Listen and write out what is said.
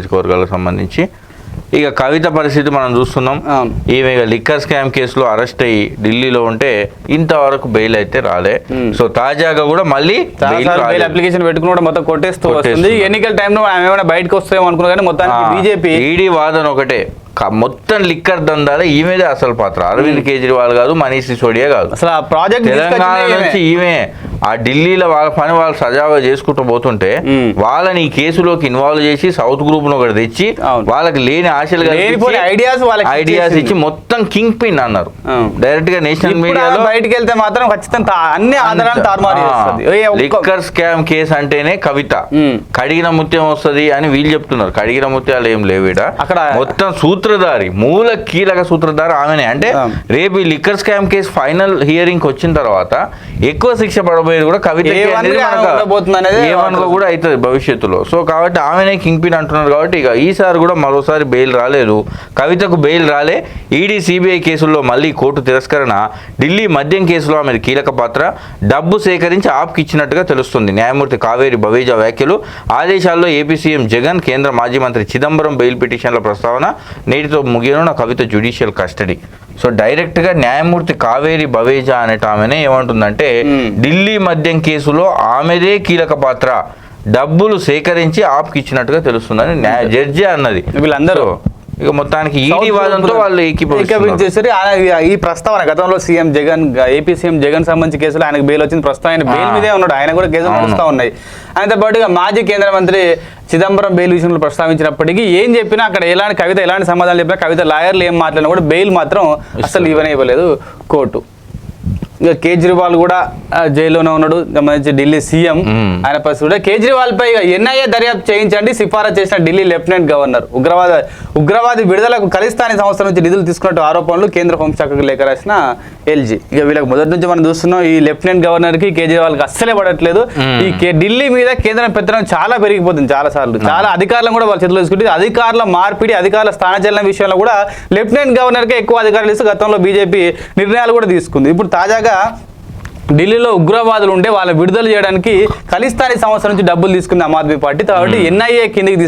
నియోజకవర్గాలకు సంబంధించి. ఇక కవిత పరిస్థితి మనం చూస్తున్నాం. ఈమె లిక్కర్ స్కామ్ కేసులో అరెస్ట్ అయ్యి ఢిల్లీలో ఉంటే ఇంతవరకు బెయిల్ అయితే రాలే. సో తాజాగా కూడా మళ్ళీ. అప్లికేషన్ పెట్టుకుని మొత్తం కొట్టేస్తూ వస్తుంది. ఎన్నికల టైంలో ఏమైనా బయటకు వస్తాయేమో అనుకున్నా కానీ మొత్తానికి బీజేపీ ఈడీ వాదన ఒకటే. మొత్తం లిక్కర్ దందాలే ఈమెదే అసలు పాత్ర. అరవింద్ కేజ్రీవాల్ కాదు మనీష్ సిసోడియా కాదు. అసలు ఆ ప్రాజెక్ట్ తెలంగాణ నుంచి ఈమె. ఆ ఢిల్లీలో వాళ్ళ పని వాళ్ళు సజావుగా చేసుకుంటూ పోతుంటే. వాళ్ళని ఈ కేసులోకి ఇన్వాల్వ్ చేసి సౌత్ గ్రూప్ను ఒకటి తెచ్చి. వాళ్ళకి లేని ఆశలు ఐడియాస్ ఇచ్చేసింది. ఇచ్చి మొత్తం కింగ్ పిన్ అన్నారు. డైరెక్ట్గా నేషనల్ మీడియాలో బయటికి వెళ్తే మాత్రం ఖచ్చితంగా అన్ని ఆధారాలు తారుమారు లిక్కర్ స్కామ్ కేసు అంటేనే కవిత. కడిగిన ముత్యం వస్తది అని వీళ్ళు చెప్తున్నారు కడిగిన ముత్యాలు ఏం లేవిడ అక్కడ- మొత్తం సూత్రధారి మూల కీలక సూత్రధారి ఆమెనే అంటే. రేపు ఈ liquor scam case final hearing వచ్చిన తర్వాత ఎక్కువ శిక్ష పడబోయేది కూడా కవిత అనేది ఏమనుకో కూడా అవుతుంది భవిష్యత్తులో. సో కాబట్టి ఆమెనే కింగ్ పిన్ అంటున్నారు కాబట్టి ఇక ఈసారి కూడా మరోసారి బెయిల్ రాలేదు. కవితకు బెయిల్ రాలే. ఈడీ సిబిఐ కేసుల్లో మళ్ళీ కోర్టు తిరస్కరణ. ఢిల్లీ మద్యం కేసులో ఆమె కీలక పాత్ర. డబ్బు సేకరించి ఆప్కి ఇచ్చినట్టుగా తెలుస్తుంది. న్యాయమూర్తి కావేరి బవేజా వ్యాఖ్యలు. ఆదేశాల్లో ఏపీ సీఎం జగన్ కేంద్ర మాజీ మంత్రి చిదంబరం బెయిల్ పిటిషన్ల ప్రస్తావన నేటితో ముగియనున్న కవిత జ్యుడిషియల్ కస్టడీ. సో డైరెక్ట్గా న్యాయమూర్తి కావేరి బవేజా అనేట ఆమెనే ఏమంటుందంటే. ఢిల్లీ మద్యం కేసులో ఆమెదే కీలక పాత్ర. డబ్బులు సేకరించి ఆప్కి ఇచ్చినట్టుగా తెలుస్తుందని న్యాయ జడ్జి అన్నది. వీళ్ళందరూ. ఇక మొత్తానికి ఈడీ వాదంతో వాళ్ళు ఆయన ఈ ప్రస్తావన గతంలో CM Jagan AP CM Jagan సంబంధించి కేసులో ఆయనకు బెయిల్ వచ్చింది. ప్రస్తుతం ఆయన బెయిల్. మీదే ఉన్నాడు. ఆయన కూడా కేసులు. నడుస్తూ ఉన్నాయి. ఆయనతో పాటుగా మాజీ కేంద్ర మంత్రి చిదంబరం బెయిల్ విషయంలో ప్రస్తావించినప్పటికీ ఏం చెప్పినా అక్కడ ఎలాంటి కవిత ఎలాంటి సమాధానం చెప్పినా కవిత లాయర్లు ఏం మాట్లాడినా కూడా బెయిల్ మాత్రం అసలు ఇవ్వనే ఇవ్వలేదు. కోర్టు. ఇక కేజ్రీవాల్ కూడా జైల్లోనే ఉన్నాడు. సంబంధించి ఢిల్లీ సీఎం. ఆయన పరిస్థితి కూడా కేజ్రీవాల్ పై ఎన్ఐఏ దర్యాప్తు చేయించండి. సిఫారసు చేసిన ఢిల్లీ లెఫ్టినెంట్ గవర్నర్. ఉగ్రవాద ఉగ్రవాది విడుదలకు ఖలిస్తానీ సంస్థ నుంచి నిధులు తీసుకున్నట్టు ఆరోపణలు కేంద్ర హోంశాఖకు లేఖ రాసిన ఎల్జీ. ఇక వీళ్ళకి మొదటి నుంచి మనం చూస్తున్నాం ఈ లెఫ్టినెంట్ గవర్నర్కి కేజ్రీవాల్కి అస్సలే పడట్లేదు. ఈ ఢిల్లీ మీద కేంద్రం పెత్తనం చాలా పెరిగిపోతుంది చాలా సార్లు చాలా అధికారులను కూడా వాళ్ళ చేతిలో తీసుకుంటే అధికారుల మార్పిడి అధికారుల స్థానచలనం విషయంలో కూడా లెఫ్టినెంట్ గవర్నర్ కే ఎక్కువ అధికారులు ఇస్తూ గతంలో బీజేపీ నిర్ణయాలు కూడా తీసుకుంది. ఇప్పుడు తాజాగా ఢిల్లీలో ఉగ్రవాదులు ఉండే వాళ్ళ విడుదల చేయడానికి ఖలిస్తానీ సంస్థ నుంచి డబ్బులు తీసుకుంది ఆమ్ ఆద్మీ పార్టీ. కాబట్టి ఎన్ఐఏ కిందకి